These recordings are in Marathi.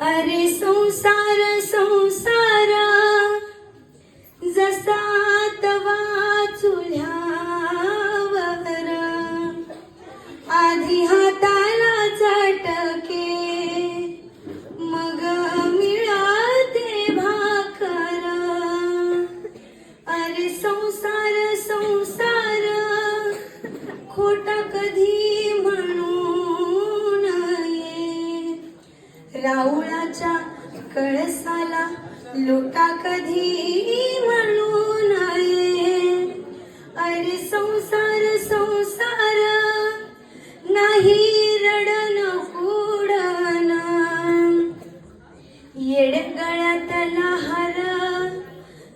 अरे संसार संसार. जसा तवा चुल्यावर आधी हाताला चटके मग मिळते भाकर. अरे सं राऊळाच्या कळसाला लोटा कधी म्हणू अरे संसार संसार नाही रडन उडन येडगळ्यात लहार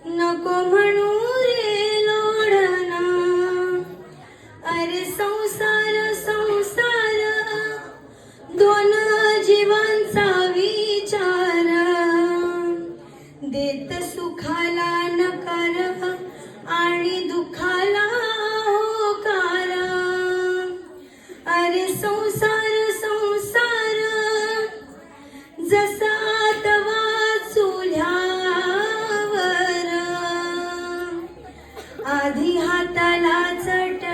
नको म्हणू रे लोडन अरे संसार संसार चित्त सुखाला नकार आणि दुखाला होकारा. अरे संसार संसार जसा तवा चुल्यावर आधी हाताला चट